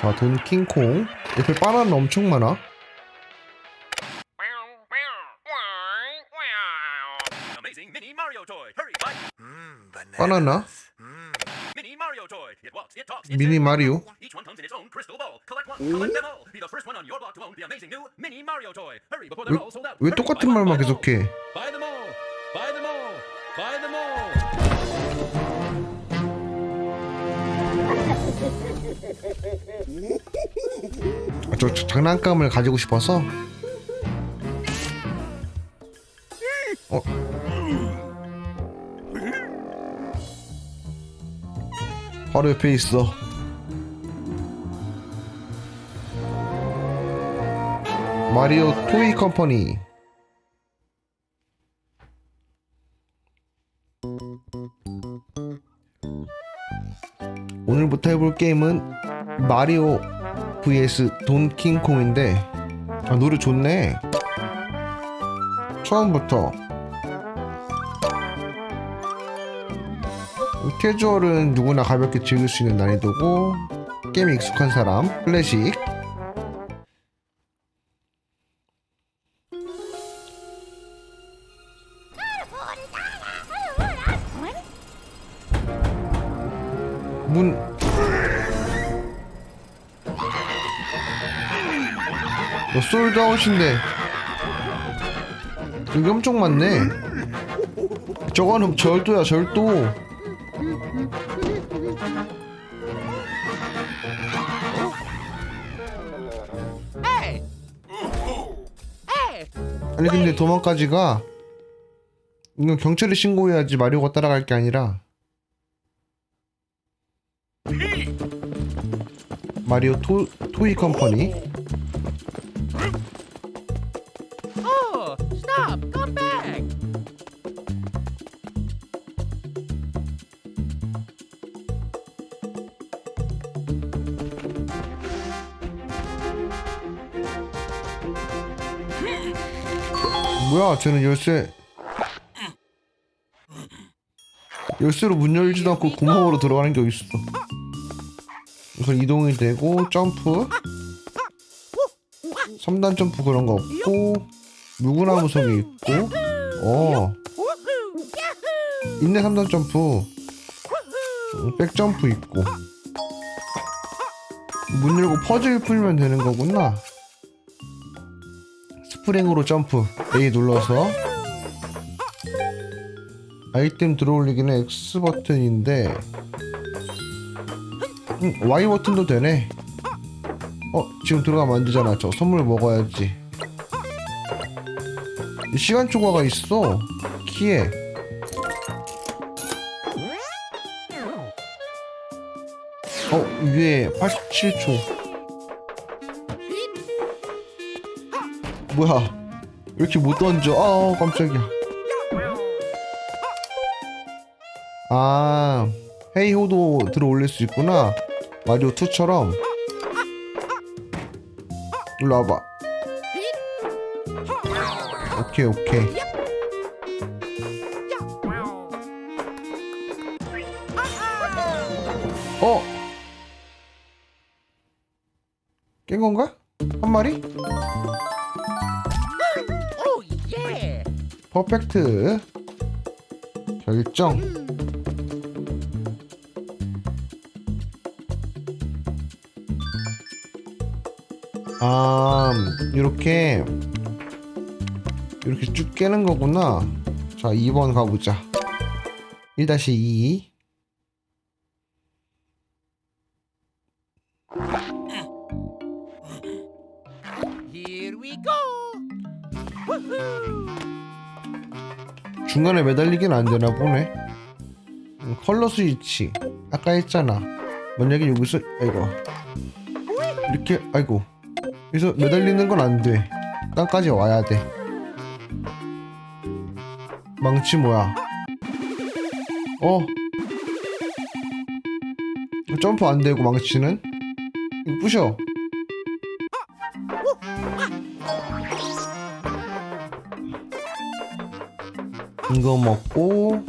자, 돈 킹콩. 옆에 바나나 엄청 많아. Mmm. 바나나. Mmm. 미니. 마리오. Own crystal ball. Collect one, 저, 저 장난감을 가지고 싶어서. 어. 바로 옆에 있어. 마리오 토이 컴퍼니. 오늘부터 해볼 게임은 마리오 vs 돈킹콩인데 아, 노래 좋네. 처음부터. 캐주얼은 누구나 가볍게 즐길 수 있는 난이도고 게임에 익숙한 사람 클래식 솔드아웃인데. 여기 엄청 많네. 저거는 절도야 절도. 아니 근데 도망까지가 이건 경찰에 신고해야지 마리오가 따라갈 게 아니라. 마리오 토, 토이 컴퍼니 뭐야? 쟤는 열쇠. 열쇠로 문 열지도 않고 구멍으로 들어가는 게 어딨어? 우선 이동이 되고 점프. 3단 점프 그런 거 없고 물구나무 속에 있고. 어! 있네 3단 점프. 음, 백 점프 있고. 문 열고 퍼즐 풀면 되는 거구나 스프링으로 점프. A 눌러서. 아이템 들어올리기는 X 버튼인데. 음, Y 버튼도 되네. 어 지금 들어가면 안 되잖아. 저 선물 먹어야지. 이 시간 초과가 있어. 키에. 어 위에 87초 뭐야? 왜 이렇게 못 던져? 아 깜짝이야. 아 헤이호도 들어 올릴 수 있구나. 마리오 2처럼. 일로 와봐. 오케이 오케이 퍼펙트. 결정. 아 이렇게 이렇게 쭉 깨는 거구나. 자 2번 가보자. 1-2 중간에 매달리긴 안 되나 보네. 음, 컬러 스위치. 아까 했잖아. 만약에 여기서 아이고 이렇게 아이고 여기서 매달리는 건 안 돼. 땅까지 와야 돼. 망치 뭐야? 어. 점프 안 되고 망치는? 이거 부셔. 이거 먹고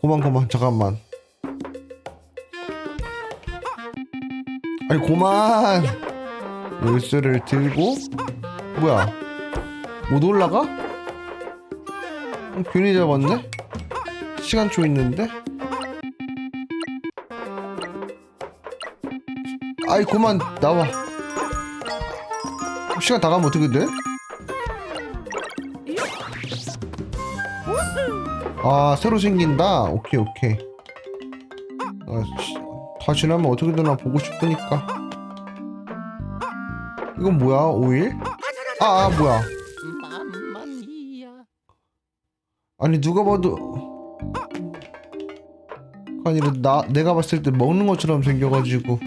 고만 고만 잠깐만 아니 고만 열쇠를 들고 뭐야 못 올라가? 어, 괜히 잡았네? 시간초 있는데? 아이 고만 나와 시간 다 가면 어떻게 돼? 아 새로 생긴다? 오케이 오케이. 아, 씨, 다 지나면 어떻게 되나 보고 싶으니까. 이건 뭐야 오일? 아, 아 뭐야. 아니 누가 봐도. 아니라 나 내가 봤을 때 먹는 것처럼 생겨가지고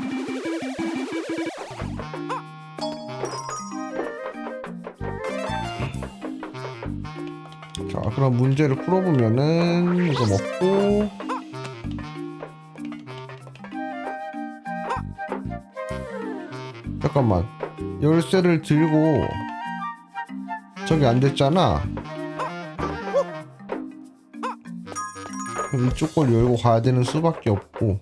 그럼 문제를 풀어보면은 이거 먹고. 잠깐만. 열쇠를 들고. 저기 안 됐잖아. 그럼 이쪽 걸 열고 가야 되는 수밖에 없고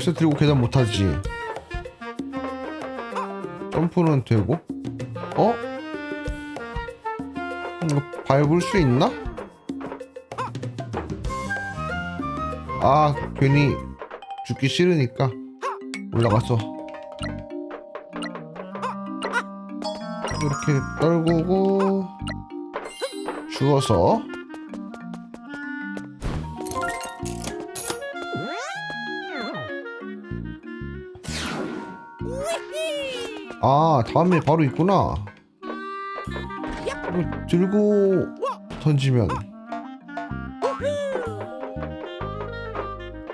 열쇠 들고 계단 못하지 점프는 되고 어? 이거 밟을 수 있나? 아 괜히 죽기 싫으니까 올라갔어 이렇게 떨구고 주워서 아 다음에 바로 있구나. 이거 들고 던지면.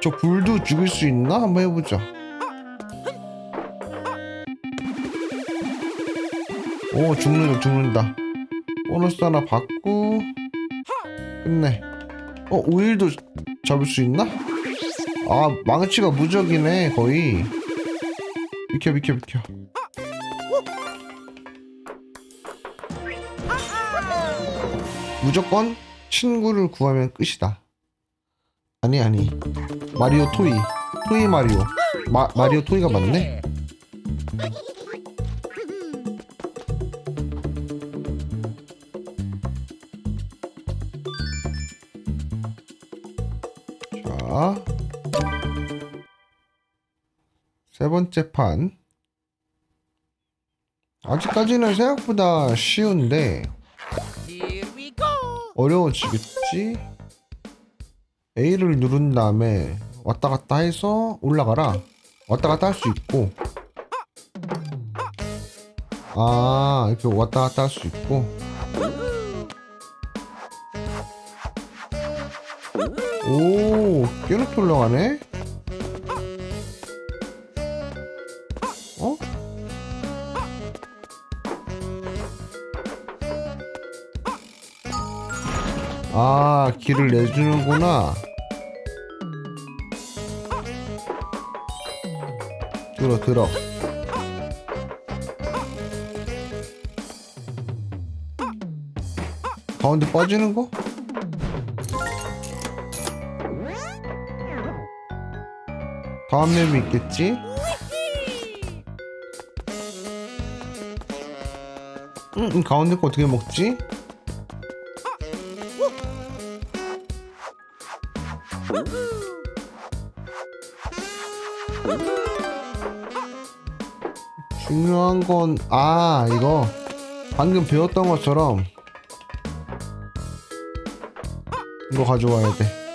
저 불도 죽일 수 있나? 한번 해보자. 오 죽는다 죽는다. 보너스 하나 받고 끝내. 어 오일도 잡을 수 있나? 아 망치가 무적이네 거의. 비켜 비켜 비켜 무조건 친구를 구하면 끝이다 아니 아니 마리오 토이 토이 마리오 마, 마리오 토이가 맞네. 자, 세 번째 판. 아직까지는 생각보다 쉬운데. 어려워지겠지? A를 누른 다음에 왔다 갔다 해서 올라가라. 왔다 갔다 할 수 있고. 아, 이렇게 왔다 갔다 할 수 있고. 오, 꽤 높이 올라가네? 길을 내주는구나. 들어, 들어. 가운데 빠지는 거? 다음 맵이 있겠지? 응, 이 가운데 거 어떻게 먹지? 건, 아, 이거. 방금 배웠던 것처럼. 이거 가져와야 돼.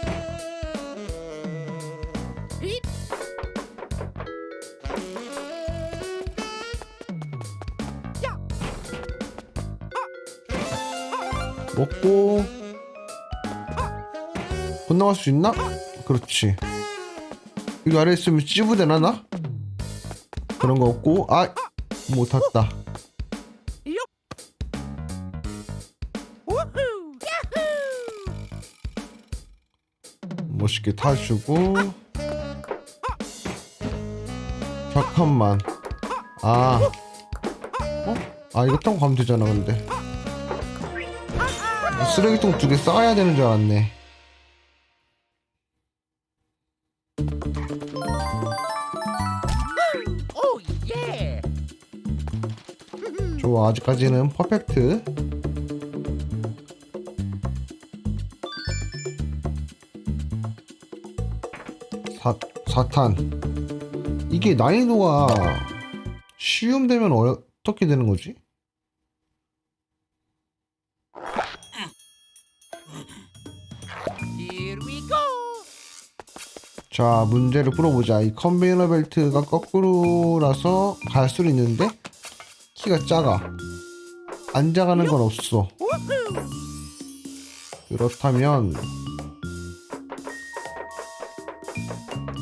먹고 건너갈 수 있나? 그렇지 여기 아래 있으면 찌부되나 나? 그런 거 없고 아! 못 탔다 Woohoo! Yahoo! 멋있게 타주고 잠깐만 아 어? 아 이거 타고 가면 되잖아 근데 쓰레기통 두 개 쌓아야 되는 줄 알았네 좋아 아직까지는 퍼펙트. 사, 4탄. 이게 난이도가 쉬움 되면 어떻게 되는 거지? 자 문제를 풀어보자. 이 컨베이너 벨트가 거꾸로라서 갈 수는 있는데 키가 작아 앉아가는 건 없어. 그렇다면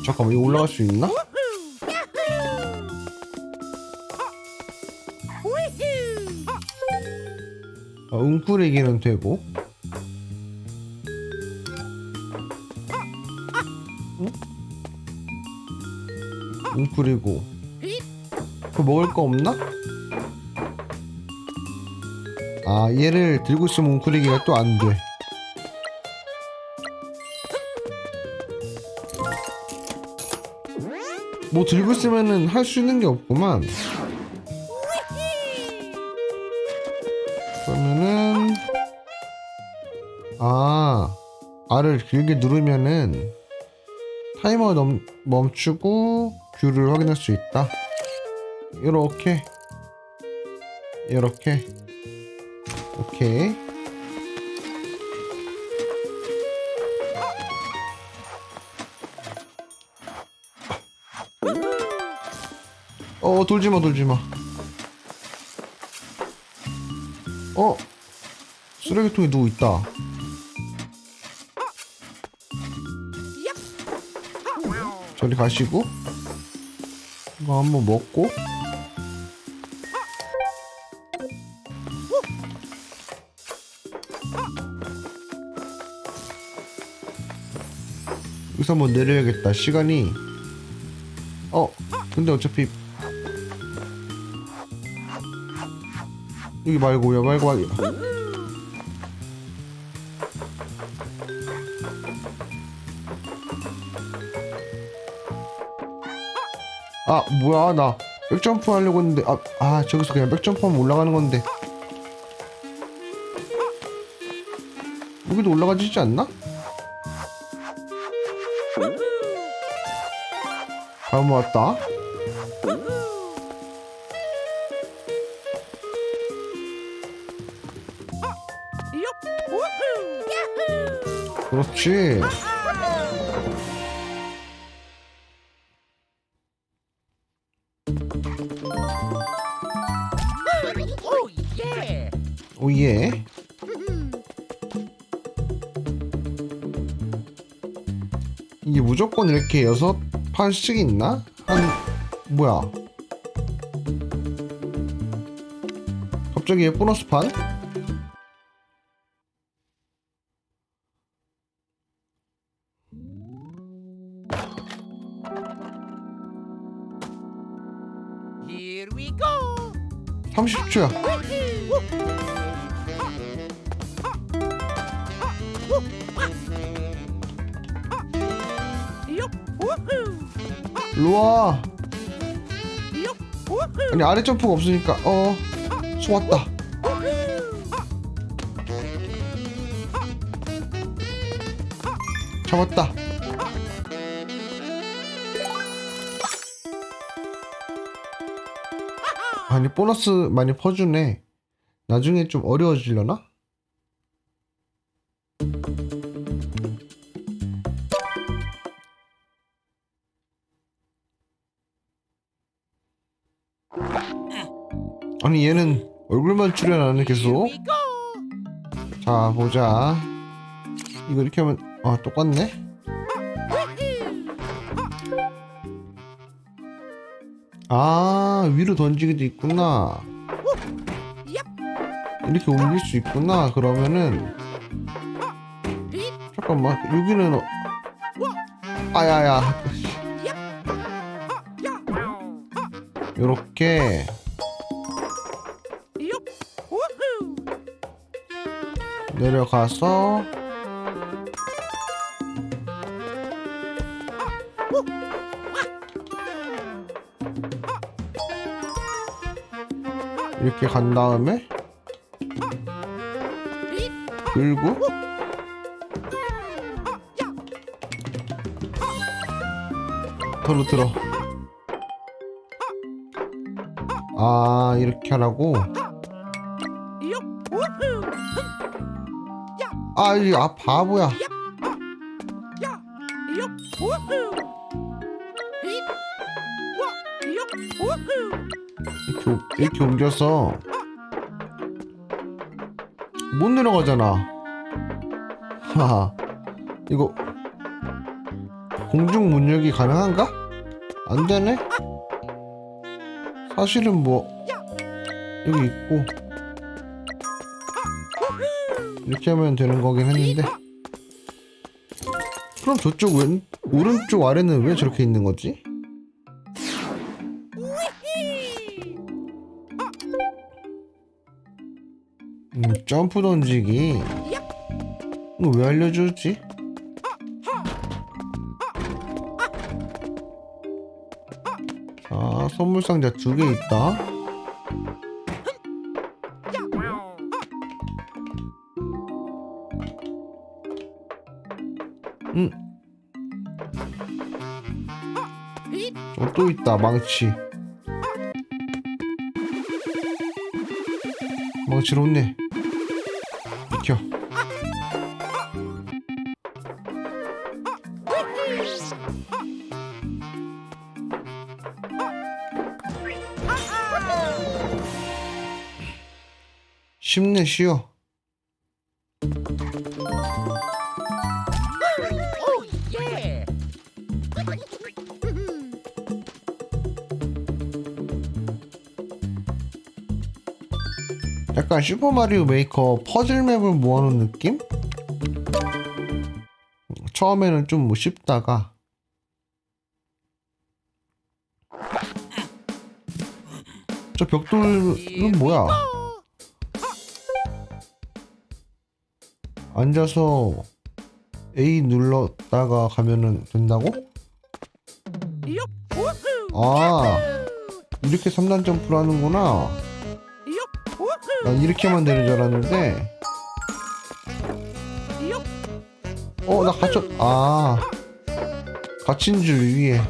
잠깐만 이거 올라갈 수 있나? 어, 웅크리기는 되고 응? 웅크리고 그 먹을 거 없나? 아 얘를 들고 있으면 웅크리기가 또 안돼. 뭐 들고 있으면은 할 수 있는 게 없구만. 그러면은 아 R을 길게 누르면은 타이머가 넘, 멈추고 뷰를 확인할 수 있다. 이렇게. 이렇게 오케이. 어 돌지 마 돌지 마. 어? 쓰레기통에 누구 있다. 저리 가시고 이거 한번 먹고 여기서 한번 내려야겠다. 시간이. 어 근데 어차피 여기 말고 야 말고 하기 아 뭐야 나 백점프 하려고 했는데. 아, 아 저기서 그냥 백점프하면 올라가는 건데. 여기도 올라가지지 않나? Woohoo. Yahoo. 그렇지 Oh. 오예 이게 무조건 이렇게 여섯 판씩 있나? 한 뭐야 갑자기 얘 보너스 판? Here we go. 30초야 Woohoo. 아니 아래 점프가 없으니까 어 Woohoo. 잡았다 아니 보너스 많이 퍼주네 나중에 좀 어려워지려나? 아니 얘는 얼굴만 출연하네 계속. 자 보자. 이거 이렇게 하면 아 똑같네? 아 위로 던지기도 있구나. 이렇게 옮길 수 있구나 그러면은. 잠깐만 여기는 어... 아야야. 요렇게 내려가서 이렇게 간 다음에 들고 털로 들어. 아 이렇게 하라고 아, 이, 아 바보야. 이렇게, 오- 이렇게 옮겨서 못 내려가잖아. 하하. 이거 공중 문역이 가능한가? 안 되네? 사실은 뭐 여기 있고 이렇게 하면 되는 거긴 했는데 그럼 저쪽 왼 오른쪽 아래는 왜 저렇게 있는 거지? 음, 점프 던지기 이거 왜 알려주지? 자 선물 상자 두 개 있다 또 있다 망치. 망치로 혼내 비켜. 쉽네 쉬워 약간 슈퍼마리오 메이커 퍼즐 맵을 모아놓은 느낌? 처음에는 좀 뭐 쉽다가 저 벽돌은 뭐야? 앉아서 A 눌렀다가 가면은 된다고? 아 이렇게 3단 점프를 하는구나 난 이렇게만 되는 줄 알았는데. 어 나 갇혔 아. 갇힌 줄 위에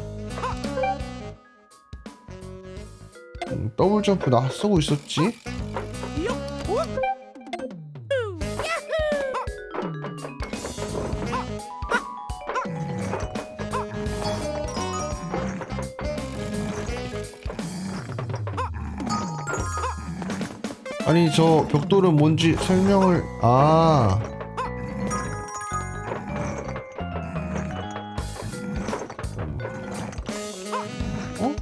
음, 더블 점프 나 쓰고 있었지 아니 저 벽돌은 뭔지 설명을 아 어?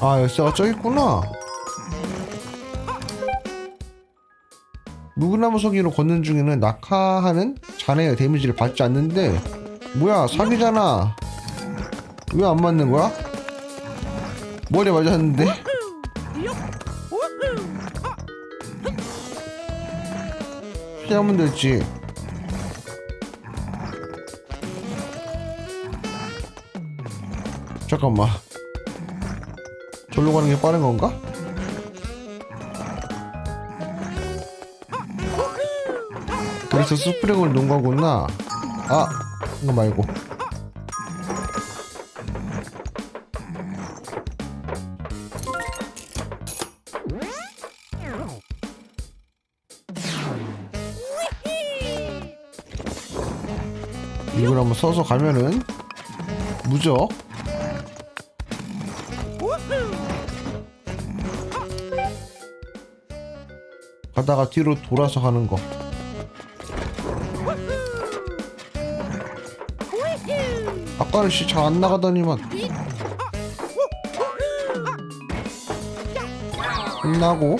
아 열쇠가 저 있구나 무그나무 서기로 걷는 중에는 낙하하는 잔해의 데미지를 받지 않는데 뭐야 사기잖아 왜 안 맞는 거야? 머리 맞았는데 피하면 되지. 잠깐만. 절로 가는 게 빠른 건가? 그래서 스프링을 놓은 거구나. 아, 이거 말고. 써서 가면은 무적. 가다가 뒤로 돌아서 가는 거. 아까는 씨잘 안 나가더니만. 끝나고.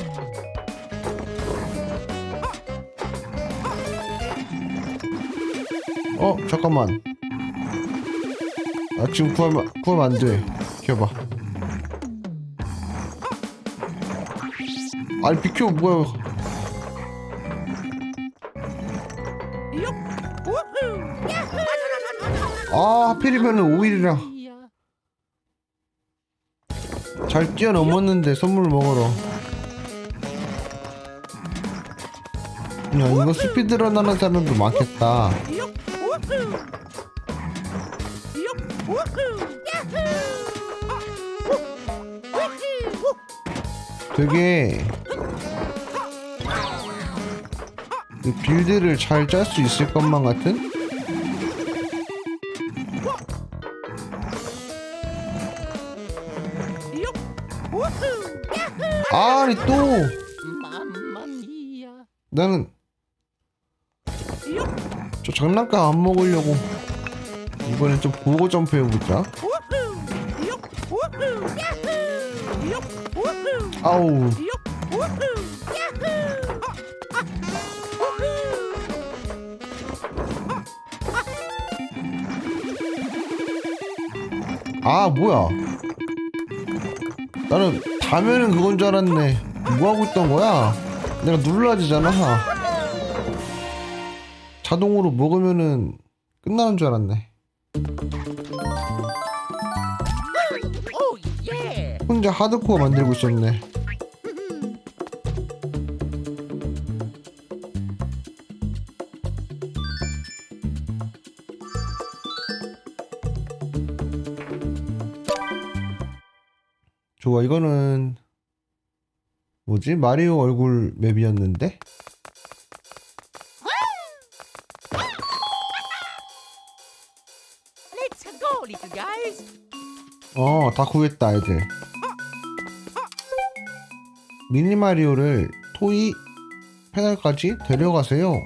어 잠깐만 아 지금 구하면 구하면 안돼. 기어봐. 아니 비켜 뭐야. 아 하필이면은 5일이라. 잘 뛰어넘었는데 선물 먹으러. 야 이거 스피드런 하는 사람도 많겠다. 되게 그 빌드를 잘 짤 수 있을 것만 같은? 아니 또. 나는 저 장난감 안 먹으려고 이번엔 좀 보고 점프해보자. 아우. 아, 뭐야? 나는 다면은 그건 줄 알았네. 뭐하고 있던 거야? 내가 눌러야 되잖아. 자동으로 먹으면은 끝나는 줄 알았네 혼자 하드코어 만들고 있었네 좋아 이거는 뭐지 마리오 얼굴 맵이었는데 Let's go, little guys. 어, 다 구했다, 애들. 미니 마리오를 토이 패널까지 데려가세요.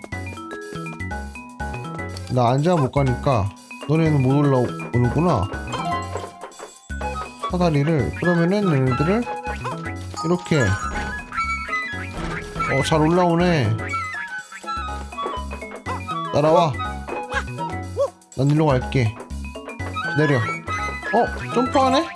나 앉아 못 가니까 너네는 못 올라오는구나. 사다리를 그러면은 얘네들을 이렇게 어 잘 올라오네. 따라와. 난 일로 갈게. 내려. 어, 점프하네?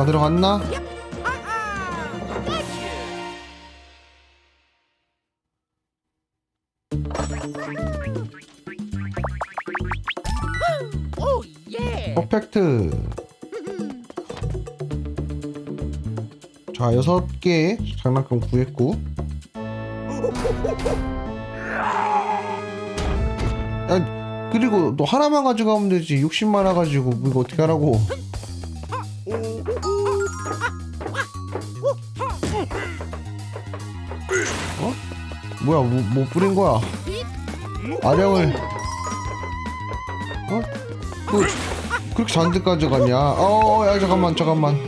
다 들어갔나? 퍼펙트. 자, 여섯 개 장난감 구했고. 야, 그리고 너 하나만 가져가면 되지. 60 많아가지고 이거 어떻게 하라고? 뭐야, 뭐, 뭐 뿌린 거야? 아령을. 어? 그, 그렇게 잔뜩 가져가냐? 어, 야, 잠깐만, 잠깐만.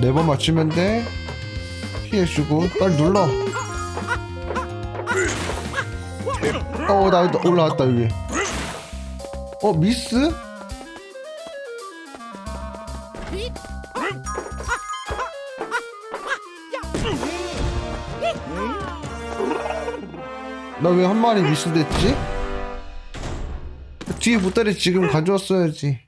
네 번 맞추면 돼. 피해주고, 빨리 눌러. 어, 나 여기 올라왔다, 여기. 어, 미스? 나 왜 한 마리 미스됐지? 뒤에 보따리 지금 가져왔어야지.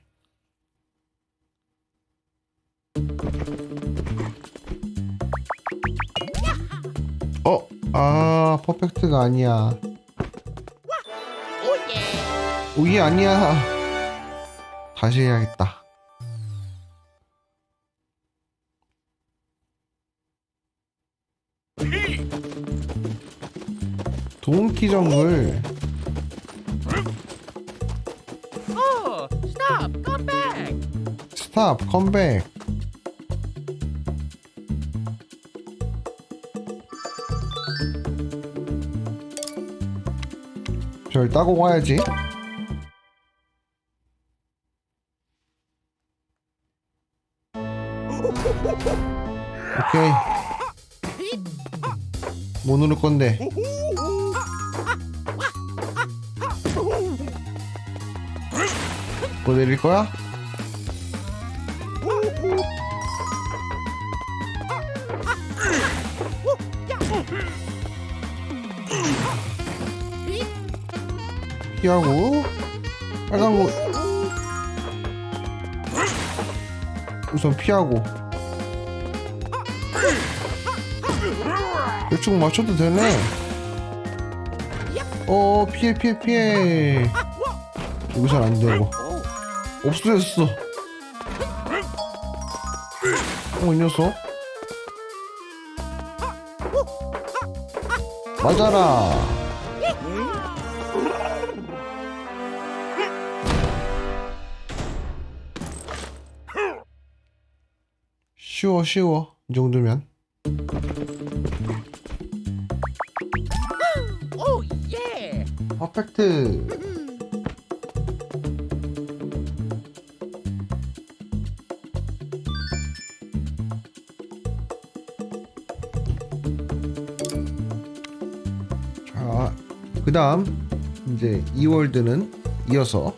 어, 아, 퍼펙트가 아니야. 오 예. 아니야. 다시 해야겠다. 동키 정글 stop. Come back. 스탑 컴백 별 따고 가야지 오케이 뭐 누를 건데 뭐 내릴 거야? 피하고 빨간 거 우선 피하고. 대충 맞춰도 되네. 어 피해 피해 피해. 여기선 안 되고 없어졌어. 어 이 녀석? 맞아라. 쉬워 쉬워. 이 정도면. yeah. 퍼펙트 다음 이제 2월드는 이어서